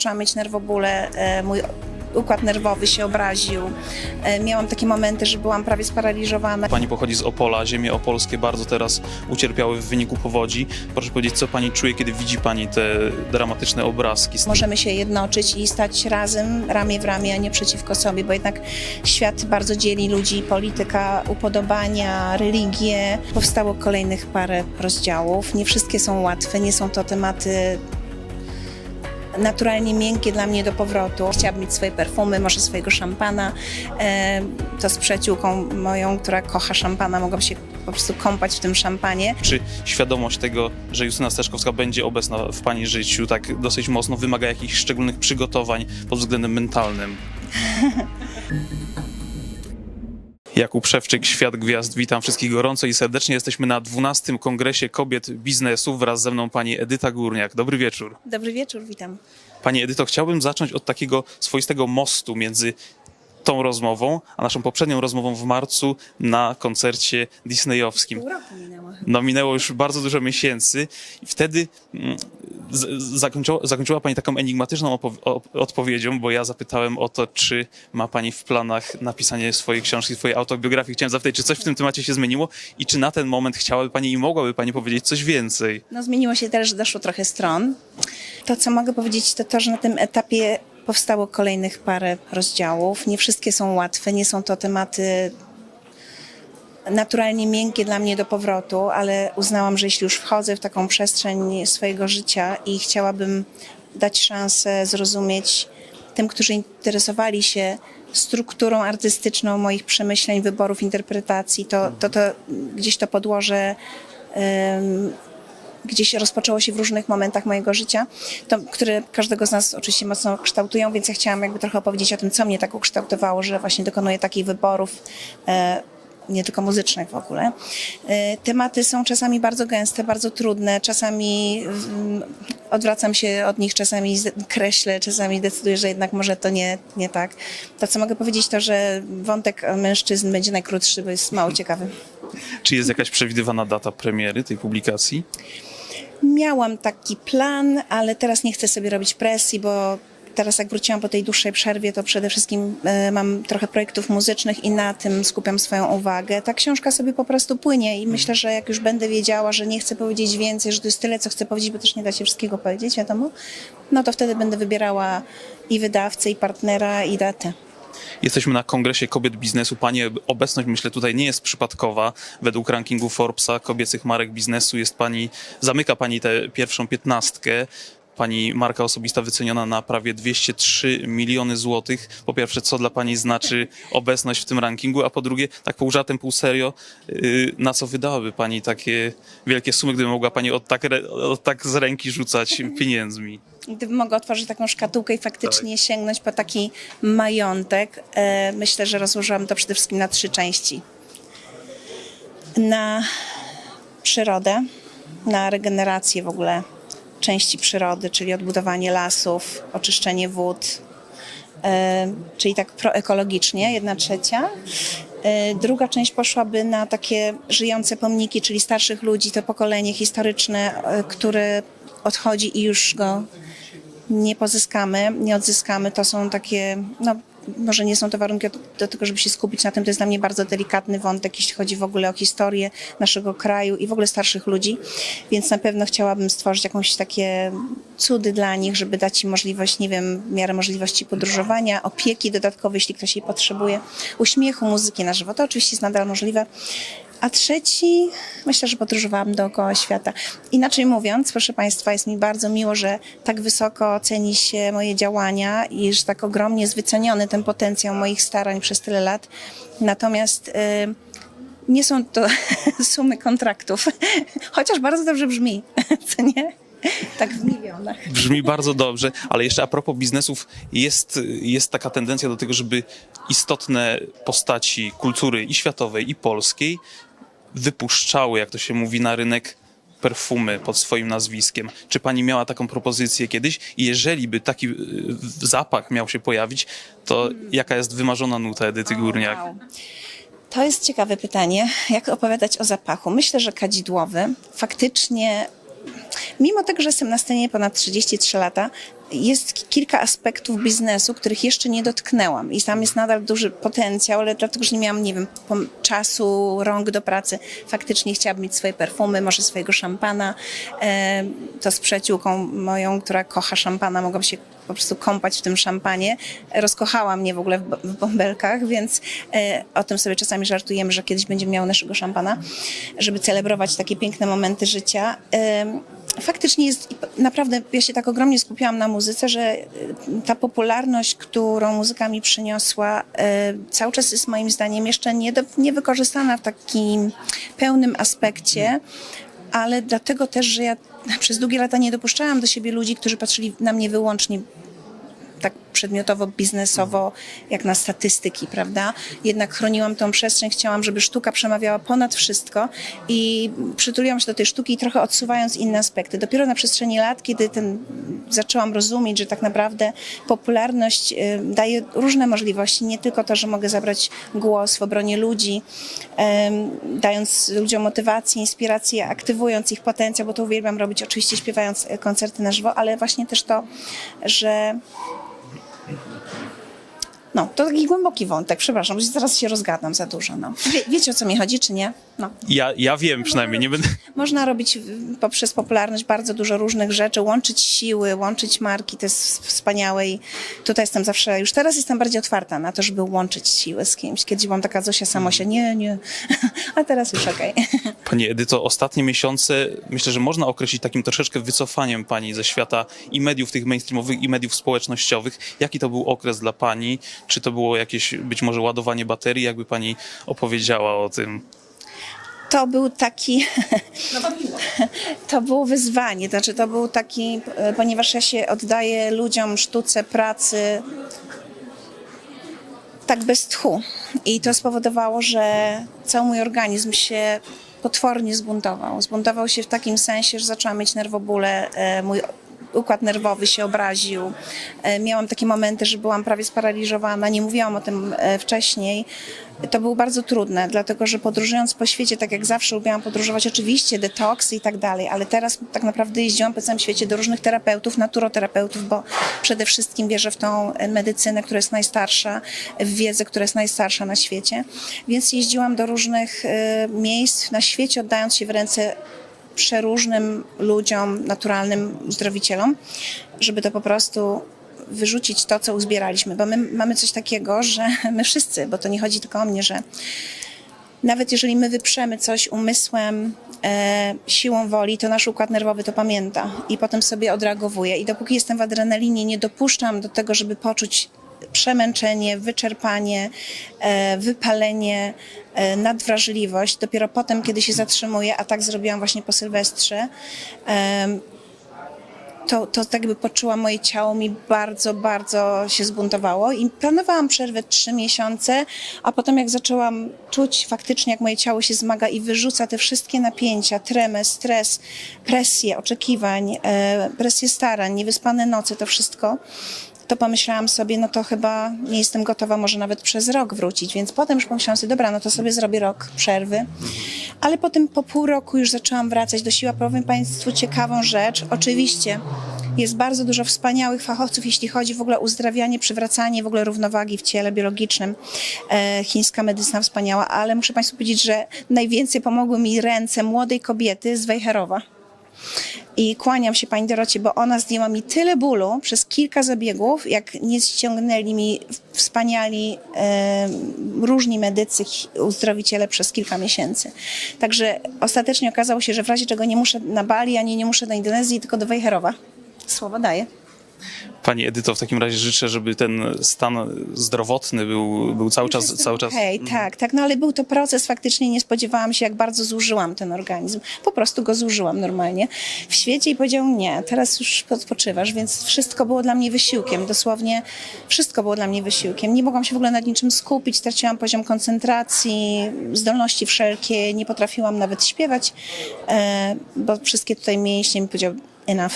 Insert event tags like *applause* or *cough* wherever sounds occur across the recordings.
Zaczęłam mieć nerwobóle, e, mój układ nerwowy się obraził. E, Miałam takie momenty, że byłam prawie sparaliżowana. Pani pochodzi z Opola, ziemie opolskie bardzo teraz ucierpiały w wyniku powodzi. Proszę powiedzieć, co pani czuje, kiedy widzi pani te dramatyczne obrazki? Możemy się jednoczyć i stać razem, ramię w ramię, a nie przeciwko sobie, bo jednak świat bardzo dzieli ludzi, polityka, upodobania, religie. Powstało kolejnych parę rozdziałów. Nie wszystkie są łatwe, nie są to tematy naturalnie miękkie dla mnie do powrotu. Chciałabym mieć swoje perfumy, może swojego szampana. E, to z przyjaciółką moją, która kocha szampana, mogłam się po prostu kąpać w tym szampanie. Czy świadomość tego, że Justyna Steszkowska będzie obecna w pani życiu tak dosyć mocno wymaga jakichś szczególnych przygotowań pod względem mentalnym? *laughs* Jakub Szewczyk, Świat Gwiazd, witam wszystkich gorąco i serdecznie. Jesteśmy na 12. Kongresie Kobiet Biznesu. Wraz ze mną pani Edyta Górniak. Dobry wieczór. Dobry wieczór, witam. Pani Edyto, chciałbym zacząć od takiego swoistego mostu między tą rozmową, a naszą poprzednią rozmową w marcu na koncercie disneyowskim. Pół roku minęło. No minęło już bardzo dużo miesięcy i wtedy mm, zakończyła, zakończyła Pani taką enigmatyczną odpowiedzią, bo ja zapytałem o to, czy ma Pani w planach napisanie swojej książki, swojej autobiografii. Chciałem zapytać, czy coś w tym temacie się zmieniło i czy na ten moment chciałaby Pani i mogłaby Pani powiedzieć coś więcej? No zmieniło się też, że doszło trochę stron. To, co mogę powiedzieć, to to, że na tym etapie powstało kolejnych parę rozdziałów. Nie wszystkie są łatwe, nie są to tematy naturalnie miękkie dla mnie do powrotu, ale uznałam, że jeśli już wchodzę w taką przestrzeń swojego życia i chciałabym dać szansę zrozumieć tym, którzy interesowali się strukturą artystyczną moich przemyśleń, wyborów, interpretacji, to, to, to gdzieś to podłoże gdzieś rozpoczęło się w różnych momentach mojego życia, to, które każdego z nas oczywiście mocno kształtują, więc ja chciałam jakby trochę opowiedzieć o tym, co mnie tak ukształtowało, że właśnie dokonuję takich wyborów, e, nie tylko muzycznych w ogóle. E, tematy są czasami bardzo gęste, bardzo trudne, czasami mm, odwracam się od nich, czasami kreślę, czasami decyduję, że jednak może to nie, nie tak. To, co mogę powiedzieć, to, że wątek mężczyzn będzie najkrótszy, bo jest mało ciekawy. Czy jest jakaś przewidywana data premiery tej publikacji? Miałam taki plan, ale teraz nie chcę sobie robić presji, bo teraz jak wróciłam po tej dłuższej przerwie, to przede wszystkim e, mam trochę projektów muzycznych i na tym skupiam swoją uwagę. Ta książka sobie po prostu płynie i myślę, że jak już będę wiedziała, że nie chcę powiedzieć więcej, że to jest tyle, co chcę powiedzieć, bo też nie da się wszystkiego powiedzieć, wiadomo, no to wtedy będę wybierała i wydawcę, i partnera, i datę. Jesteśmy na kongresie kobiet biznesu. Pani obecność, myślę, tutaj nie jest przypadkowa. Według rankingu Forbesa kobiecych marek biznesu jest pani, zamyka pani tę pierwszą piętnastkę. Pani marka osobista wyceniona na prawie 203 miliony złotych. Po pierwsze, co dla pani znaczy obecność w tym rankingu, a po drugie, tak pół żartem, pół serio, yy, na co wydałaby pani takie wielkie sumy, gdyby mogła pani od tak, od tak z ręki rzucać *laughs* pieniędzmi? Gdybym mogła otworzyć taką szkatułkę i faktycznie sięgnąć po taki majątek, e, myślę, że rozłożyłam to przede wszystkim na trzy części. Na przyrodę, na regenerację w ogóle części przyrody, czyli odbudowanie lasów, oczyszczenie wód, e, czyli tak proekologicznie, jedna trzecia. E, Druga część poszłaby na takie żyjące pomniki, czyli starszych ludzi, to pokolenie historyczne, e, które odchodzi i już go nie pozyskamy, nie odzyskamy. To są takie, no może nie są to warunki do, do tego, żeby się skupić na tym. To jest dla mnie bardzo delikatny wątek, jeśli chodzi w ogóle o historię naszego kraju i w ogóle starszych ludzi. Więc na pewno chciałabym stworzyć jakąś takie cudy dla nich, żeby dać im możliwość, nie wiem, w miarę możliwości podróżowania, opieki dodatkowej, jeśli ktoś jej potrzebuje, uśmiechu, muzyki na żywo. To oczywiście jest nadal możliwe. A trzeci, myślę, że podróżowałam dookoła świata. Inaczej mówiąc, proszę Państwa, jest mi bardzo miło, że tak wysoko ceni się moje działania i że tak ogromnie jest wyceniony ten potencjał moich starań przez tyle lat. Natomiast y, nie są to *laughs* sumy kontraktów, *laughs* chociaż bardzo dobrze brzmi, *laughs* co nie? Tak w milionach. Brzmi bardzo dobrze, ale jeszcze a propos biznesów, jest, jest taka tendencja do tego, żeby istotne postaci kultury i światowej, i polskiej wypuszczały, jak to się mówi, na rynek perfumy pod swoim nazwiskiem. Czy pani miała taką propozycję kiedyś? I jeżeli by taki y, zapach miał się pojawić, to jaka jest wymarzona nuta Edyty Górniak? Wow. To jest ciekawe pytanie. Jak opowiadać o zapachu? Myślę, że kadzidłowy. Faktycznie, mimo tego, że jestem na scenie ponad 33 lata, jest ki- kilka aspektów biznesu, których jeszcze nie dotknęłam i tam jest nadal duży potencjał, ale dlatego, że nie miałam, nie wiem, czasu, rąk do pracy, faktycznie chciałabym mieć swoje perfumy, może swojego szampana. E, to z przyjaciółką moją, która kocha szampana, mogłam się po prostu kąpać w tym szampanie. Rozkochała mnie w ogóle w, w bąbelkach, więc e, o tym sobie czasami żartujemy, że kiedyś będziemy miały naszego szampana, żeby celebrować takie piękne momenty życia. Faktycznie jest, naprawdę ja się tak ogromnie skupiłam na muzyce, że e, ta popularność, którą muzyka mi przyniosła, e, cały czas jest moim zdaniem jeszcze nie do, niewykorzystana w takim pełnym aspekcie, ale dlatego też, że ja przez długie lata nie dopuszczałam do siebie ludzi, którzy patrzyli na mnie wyłącznie tak przedmiotowo, biznesowo, jak na statystyki, prawda? Jednak chroniłam tą przestrzeń, chciałam, żeby sztuka przemawiała ponad wszystko i przytuliłam się do tej sztuki, trochę odsuwając inne aspekty. Dopiero na przestrzeni lat, kiedy ten, zaczęłam rozumieć, że tak naprawdę popularność y, daje różne możliwości, nie tylko to, że mogę zabrać głos w obronie ludzi, dając ludziom motywację, inspirację, aktywując ich potencjał, bo to uwielbiam robić, oczywiście śpiewając e, koncerty na żywo, ale właśnie też to, że Thank you. No, to taki głęboki wątek, przepraszam, że zaraz się rozgadam za dużo. No. Wie, wiecie o co mi chodzi, czy nie? No. Ja, ja wiem przynajmniej, nie będę... Można robić poprzez popularność bardzo dużo różnych rzeczy, łączyć siły, łączyć marki, to jest wspaniałe i tutaj jestem zawsze, już teraz jestem bardziej otwarta na to, żeby łączyć siły z kimś. Kiedyś byłam taka Zosia Samosia, nie, nie, *laughs* a teraz już okej. *laughs* Pani Edyto, ostatnie miesiące myślę, że można określić takim troszeczkę wycofaniem pani ze świata i mediów tych mainstreamowych, i mediów społecznościowych. Jaki to był okres dla pani? Czy to było jakieś być może ładowanie baterii? Jakby pani opowiedziała o tym? To był taki. *laughs* To było wyzwanie, znaczy to był taki, e, ponieważ ja się oddaję ludziom, sztuce, pracy tak bez tchu. I to spowodowało, że cały mój organizm się potwornie zbuntował. Zbuntował się w takim sensie, że zaczęłam mieć nerwobóle, e, mój układ nerwowy się obraził. E, Miałam takie momenty, że byłam prawie sparaliżowana, nie mówiłam o tym e, wcześniej. To było bardzo trudne, dlatego że podróżując po świecie, tak jak zawsze lubiłam podróżować, oczywiście detoksy i tak dalej, ale teraz tak naprawdę jeździłam po całym świecie do różnych terapeutów, naturoterapeutów, bo przede wszystkim wierzę w tą medycynę, która jest najstarsza, w wiedzę, która jest najstarsza na świecie. Więc jeździłam do różnych e, miejsc na świecie, oddając się w ręce przeróżnym ludziom, naturalnym uzdrowicielom, żeby to po prostu wyrzucić to, co uzbieraliśmy. Bo my mamy coś takiego, że *laughs* my wszyscy, bo to nie chodzi tylko o mnie, że nawet jeżeli my wyprzemy coś umysłem, e, siłą woli, to nasz układ nerwowy to pamięta i potem sobie odreagowuje. I dopóki jestem w adrenalinie, nie dopuszczam do tego, żeby poczuć przemęczenie, wyczerpanie, e, wypalenie, e, nadwrażliwość. Dopiero potem, kiedy się zatrzymuję, a tak zrobiłam właśnie po Sylwestrze, to, to tak jakby poczułam moje ciało mi bardzo, bardzo się zbuntowało i planowałam przerwę trzy miesiące, a potem jak zaczęłam czuć faktycznie, jak moje ciało się zmaga i wyrzuca te wszystkie napięcia, tremę, stres, presję oczekiwań, e, presję starań, niewyspane noce, to wszystko, to pomyślałam sobie, no to chyba nie jestem gotowa może nawet przez rok wrócić, więc potem już pomyślałam sobie, dobra, no to sobie zrobię rok przerwy. Ale potem po pół roku już zaczęłam wracać do siły. A Powiem Państwu ciekawą rzecz. Oczywiście jest bardzo dużo wspaniałych fachowców, jeśli chodzi w ogóle o uzdrawianie, przywracanie w ogóle równowagi w ciele biologicznym. E, chińska medycyna wspaniała, ale muszę Państwu powiedzieć, że najwięcej pomogły mi ręce młodej kobiety z Wejherowa. I kłaniam się pani Dorocie, bo ona zdjęła mi tyle bólu przez kilka zabiegów, jak nie ściągnęli mi wspaniali e, różni medycy, uzdrowiciele przez kilka miesięcy. Także ostatecznie okazało się, że w razie czego nie muszę na Bali, ani nie muszę do Indonezji, tylko do Wejherowa. Słowo daję. Pani Edyto, w takim razie życzę, żeby ten stan zdrowotny był, był cały czas... Cały czas... Hej, tak, tak, no ale był to proces, faktycznie nie spodziewałam się, jak bardzo zużyłam ten organizm. Po prostu go zużyłam normalnie w świecie i powiedział nie, teraz już odpoczywasz, więc wszystko było dla mnie wysiłkiem, dosłownie wszystko było dla mnie wysiłkiem. Nie mogłam się w ogóle nad niczym skupić, straciłam poziom koncentracji, zdolności wszelkie, nie potrafiłam nawet śpiewać, e, bo wszystkie tutaj mięśnie mi powiedział enough,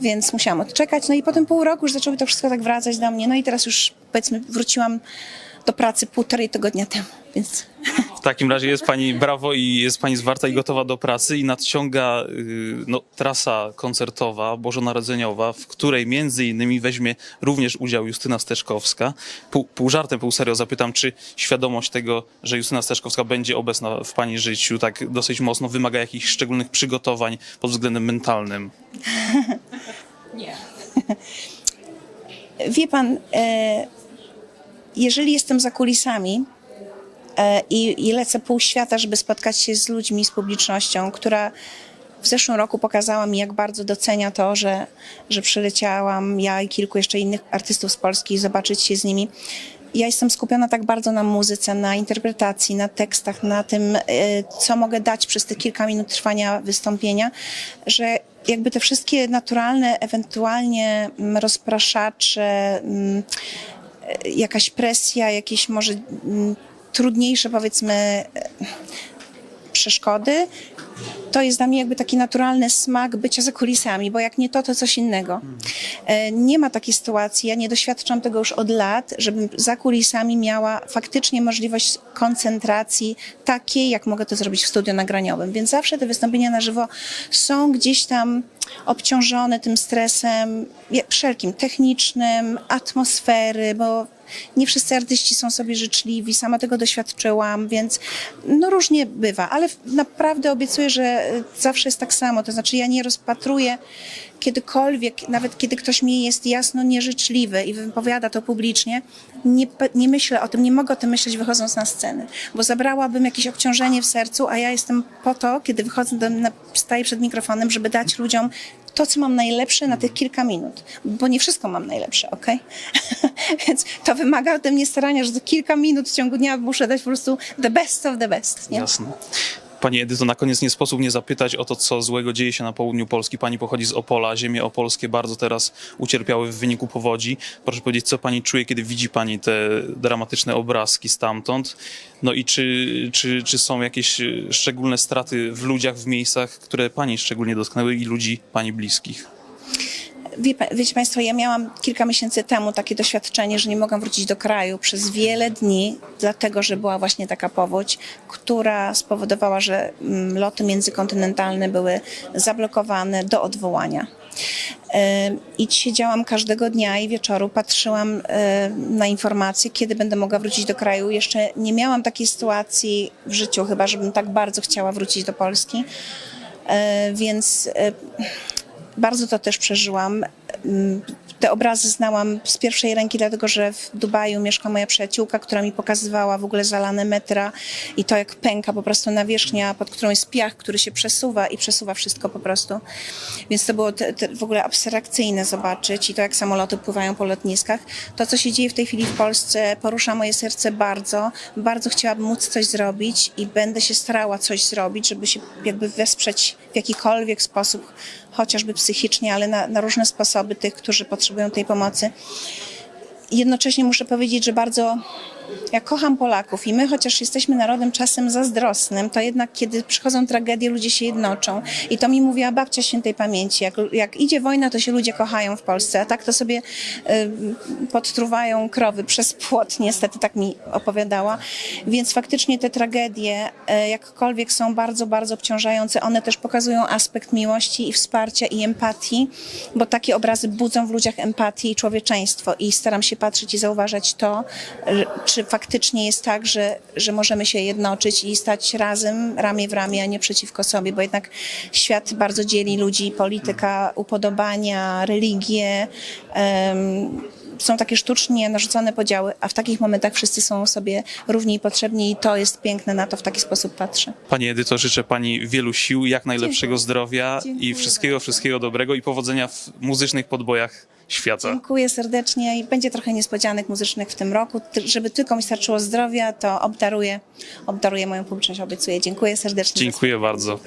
więc musiałam odczekać. No i potem pół roku już zaczęły to wszystko tak wracać do mnie. No i teraz już powiedzmy wróciłam do pracy półtorej tygodnia temu, więc W takim razie jest pani brawo i jest pani zwarta i gotowa do pracy i nadciąga y, no, trasa koncertowa bożonarodzeniowa, w której między innymi weźmie również udział Justyna Steczkowska. Pół, pół żartem, pół serio zapytam, czy świadomość tego, że Justyna Steczkowska będzie obecna w pani życiu tak dosyć mocno wymaga jakichś szczególnych przygotowań pod względem mentalnym? *laughs* Wie pan, e, jeżeli jestem za kulisami e, i, i lecę pół świata, żeby spotkać się z ludźmi, z publicznością, która w zeszłym roku pokazała mi, jak bardzo docenia to, że, że przyleciałam ja i kilku jeszcze innych artystów z Polski zobaczyć się z nimi. Ja jestem skupiona tak bardzo na muzyce, na interpretacji, na tekstach, na tym, e, co mogę dać przez te kilka minut trwania wystąpienia, że jakby te wszystkie naturalne, ewentualnie mm, rozpraszacze, mm, jakaś presja, jakieś może mm, trudniejsze powiedzmy e, przeszkody, to jest dla mnie jakby taki naturalny smak bycia za kulisami, bo jak nie to, to coś innego. E, Nie ma takiej sytuacji, ja nie doświadczam tego już od lat, żebym za kulisami miała faktycznie możliwość koncentracji takiej, jak mogę to zrobić w studiu nagraniowym. Więc zawsze te wystąpienia na żywo są gdzieś tam obciążone tym stresem wszelkim, technicznym, atmosfery, bo nie wszyscy artyści są sobie życzliwi, sama tego doświadczyłam, więc no różnie bywa, ale naprawdę obiecuję, że e, zawsze jest tak samo, to znaczy ja nie rozpatruję kiedykolwiek, nawet kiedy ktoś mi jest jasno nieżyczliwy i wypowiada to publicznie, nie, nie myślę o tym, nie mogę o tym myśleć wychodząc na scenę, bo zabrałabym jakieś obciążenie w sercu, a ja jestem po to, kiedy wychodzę, staję przed mikrofonem, żeby dać ludziom to, co mam najlepsze na tych kilka minut, bo nie wszystko mam najlepsze, ok? *laughs* Więc to wymaga ode mnie starania, że to kilka minut w ciągu dnia muszę dać po prostu the best of the best, nie? Jasne. Pani Edyto, na koniec nie sposób nie zapytać o to, co złego dzieje się na południu Polski. Pani pochodzi z Opola, ziemie opolskie bardzo teraz ucierpiały w wyniku powodzi. Proszę powiedzieć, co pani czuje, kiedy widzi pani te dramatyczne obrazki stamtąd? No i czy, czy, czy są jakieś szczególne straty w ludziach, w miejscach, które pani szczególnie dotknęły i ludzi pani bliskich? Wie, wiecie Państwo, ja miałam kilka miesięcy temu takie doświadczenie, że nie mogłam wrócić do kraju przez wiele dni, dlatego że była właśnie taka powódź, która spowodowała, że mm, loty międzykontynentalne były zablokowane do odwołania. Ym, I siedziałam każdego dnia i wieczoru, patrzyłam ym, na informacje, kiedy będę mogła wrócić do kraju. Jeszcze nie miałam takiej sytuacji w życiu, chyba żebym tak bardzo chciała wrócić do Polski. Yy, Więc yy, bardzo to też przeżyłam. Mm, Te obrazy znałam z pierwszej ręki, dlatego że w Dubaju mieszka moja przyjaciółka, która mi pokazywała w ogóle zalane metra i to jak pęka po prostu nawierzchnia, pod którą jest piach, który się przesuwa i przesuwa wszystko po prostu. Więc to było te, te w ogóle abstrakcyjne zobaczyć i to jak samoloty pływają po lotniskach. To, co się dzieje w tej chwili w Polsce, porusza moje serce bardzo. Bardzo chciałabym móc coś zrobić i będę się starała coś zrobić, żeby się jakby wesprzeć w jakikolwiek sposób, chociażby psychicznie, ale na, na różne sposoby tych, którzy potrzebują tej pomocy. Jednocześnie muszę powiedzieć, że bardzo ja kocham Polaków i my, chociaż jesteśmy narodem czasem zazdrosnym, to jednak kiedy przychodzą tragedie, ludzie się jednoczą. I to mi mówiła babcia świętej pamięci. Jak, jak idzie wojna, to się ludzie kochają w Polsce, a tak to sobie y, podtruwają krowy przez płot, niestety tak mi opowiadała. Więc faktycznie te tragedie, y, jakkolwiek są bardzo, bardzo obciążające, one też pokazują aspekt miłości i wsparcia i empatii, bo takie obrazy budzą w ludziach empatię i człowieczeństwo i staram się patrzeć i zauważać to, że- czy faktycznie jest tak, że, że możemy się jednoczyć i stać razem, ramię w ramię, a nie przeciwko sobie, bo jednak świat bardzo dzieli ludzi, polityka, upodobania, religie. em, są takie sztucznie narzucone podziały, a w takich momentach wszyscy są sobie równi i potrzebni i to jest piękne, na to w taki sposób patrzę. Pani Edyto, życzę pani wielu sił, jak najlepszego Dziękuję. zdrowia i Dziękuję wszystkiego, wszystkiego dobrego i powodzenia w muzycznych podbojach świata. Dziękuję serdecznie i będzie trochę niespodzianek muzycznych w tym roku. Żeby tylko mi starczyło zdrowia, to obdaruję, obdaruję moją publiczność, obiecuję. Dziękuję serdecznie. Dziękuję bardzo.